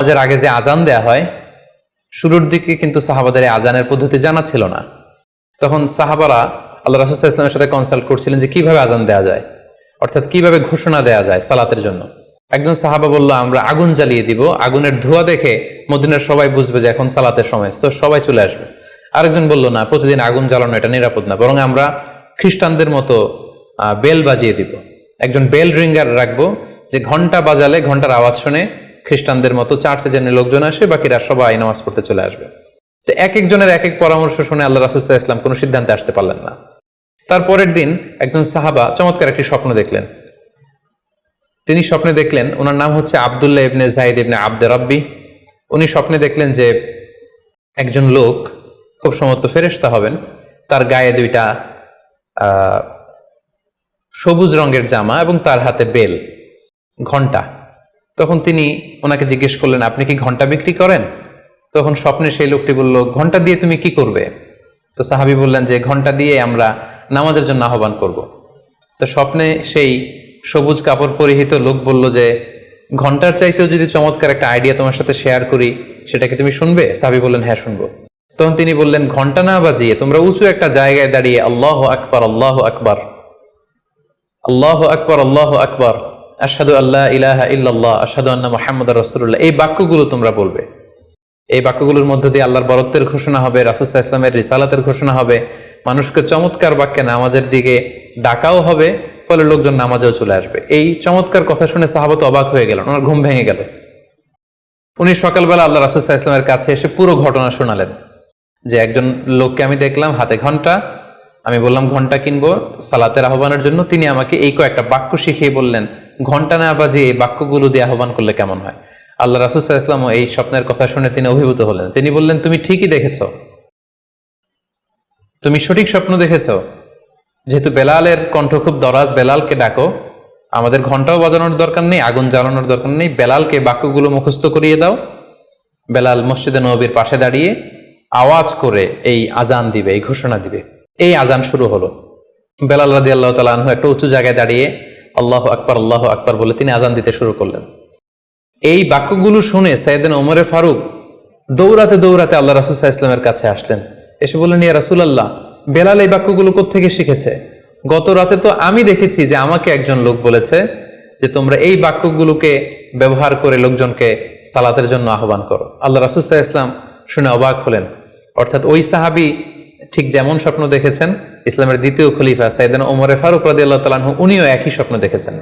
নামাজের আগে যে আজান দেয়া হয়, শুরুর দিকে কিন্তু সাহাবাদের আজানের পদ্ধতি জানা ছিল না। তখন সাহাবারা আল্লাহ রাসুল ইসলামের সাথে কনসাল্ট করছিলেন যে কীভাবে আজান দেওয়া যায়, অর্থাৎ কীভাবে ঘোষণা দেওয়া যায় সালাতের জন্য। একজন সাহাবা বলল, আমরা আগুন জ্বালিয়ে দিব, আগুনের ধোঁয়া দেখে মদিনার সবাই বুঝবে যে এখন সালাতের সময়, তো সবাই চলে আসবে। আরেকজন বলল, না, প্রতিদিন আগুন জ্বালানো এটা নিরাপদ না, বরং আমরা খ্রিস্টানদের মতো বেল বাজিয়ে দিব। একজন বেল রিঙ্গার রাখব যে ঘণ্টা বাজালে ঘণ্টার আওয়াজ শুনে খ্রিস্টানদের মতো চার্চে যেন লোকজন আসে, বাকিরা সবাই নামাজ পড়তে চলে আসবে। তো এক একজনের এক এক পরামর্শ শুনে আল্লাহ রাসুল্লাহ ইসলাম কোনো সিদ্ধান্তে আসতে পারলেন না। তারপরের দিন একজন সাহাবা চমৎকার একটি স্বপ্ন দেখলেন। তিনি স্বপ্নে দেখলেন, ওনার নাম হচ্ছে আবদুল্লাহ ইবনে জাহিদ ইবনে আব্দে রব্বি। উনি স্বপ্নে দেখলেন যে একজন লোক খুব সমস্ত ফেরেশতা হবেন। তার গায়ে দুইটা সবুজ রঙের জামা এবং তার হাতে বেল, ঘণ্টা। তখন তিনি ওনাকে জিজ্ঞেস করলেন, আপনি কি ঘণ্টা বিক্রি করেন? তখন স্বপ্নে সেই লোকটি বলল, ঘণ্টা দিয়ে তুমি কি করবে? তো সাহাবি বললেন যে, ঘণ্টা দিয়ে আমরা নামাজের জন্য আহ্বান করব। তো স্বপ্নে সেই সবুজ কাপড় পরিহিত লোক বলল যে, ঘণ্টার চাইতেও যদি চমৎকার একটা আইডিয়া তোমার সাথে শেয়ার করি সেটাকে তুমি শুনবে? সাহাবি বললেন হ্যাঁ শুনব। তখন তিনি বললেন, ঘণ্টা না বাজিয়ে তোমরা উঁচু একটা জায়গায় দাঁড়িয়ে আল্লাহ আকবার আল্লাহ আকবার, আল্লাহ আকবর আল্লাহ আকবর আসাদু আল্লাহ ইলাহা ইল্লাল্লাহ আসাদু আন্না মোহাম্মদ রসুল্লাহ এই বাক্যগুলো তোমরা বলবে। এই বাক্যগুলোর মধ্য দিয়ে আল্লাহর বরত্বের ঘোষণা হবে রাসুসাহ ইসলামের রিসালাতের ঘোষণা হবে, মানুষকে চমৎকার বাক্যে নামাজের দিকে ডাকাও হবে, ফলে লোকজন নামাজেও চলে আসবে। এই চমৎকার কথা শুনে সাহাবত অবাক হয়ে গেল ওনার ঘুম ভেঙে গেল। উনি সকালবেলা আল্লাহ রাসুসাহ ইসলামের কাছে এসে পুরো ঘটনা শোনালেন। যে একজন লোককে আমি দেখলাম, হাতে ঘণ্টা, আমি বললাম, ঘণ্টা কিনবো, সালাতের আহ্বানের জন্য? তিনি আমাকে এই কয়েকটা বাক্য শিখিয়ে বললেন ঘণ্টা না বাজিয়ে এই বাক্যগুলো দিয়ে আহ্বান করলে কেমন হয়? আল্লাহ রাসুসাহ ইসলাম এই স্বপ্নের কথা শুনে তিনি অভিভূত হলেন। তিনি বললেন, তুমি ঠিকই দেখেছ। তুমি সঠিক স্বপ্ন দেখেছ। যেহেতু বেলালের কণ্ঠ খুব দরাজ, বেলালকে ডাকো। আমাদের ঘন্টাও বাজানোর দরকার নেই, আগুন জ্বালানোর দরকার নেই। বেলালকে বাক্যগুলো মুখস্থ করিয়ে দাও। বেলাল মসজিদে নবীর পাশে দাঁড়িয়ে আওয়াজ করে এই আজান দিবে, এই ঘোষণা দিবে। এই আজান শুরু হলো। বেলাল রাজি আল্লাহ তালু একটা উঁচু জায়গায় দাঁড়িয়ে আল্লাহ আকবর আল্লাহ আকবর বলে তিনি আজান দিতে শুরু করলেন। এই বাক্যগুলো শুনে সাইদিন ওমরে ফারুক দৌড়াতে দৌড়াতে আল্লাহ রাসুসাহ ইসলামের কাছে আসলেন। এসে বললেন, ইয়া রাসুল আল্লাহ বেলাল এই বাক্যগুলো কোত্থেকে শিখেছে? গত রাতে তো আমি দেখেছি যে আমাকে একজন লোক বলেছে যে তোমরা এই বাক্যগুলোকে ব্যবহার করে লোকজনকে সালাতের জন্য আহ্বান করো। আল্লাহ রাসুসাহ ইসলাম শুনে অবাক হলেন। অর্থাৎ ওই সাহাবি ঠিক যেমন স্বপ্ন দেখেছেন, ইসলামের দ্বিতীয় খলিফা সাইদান ওমরে ফারুক রাদি আল্লাহ তালু উনিও একই স্বপ্ন দেখেছেন।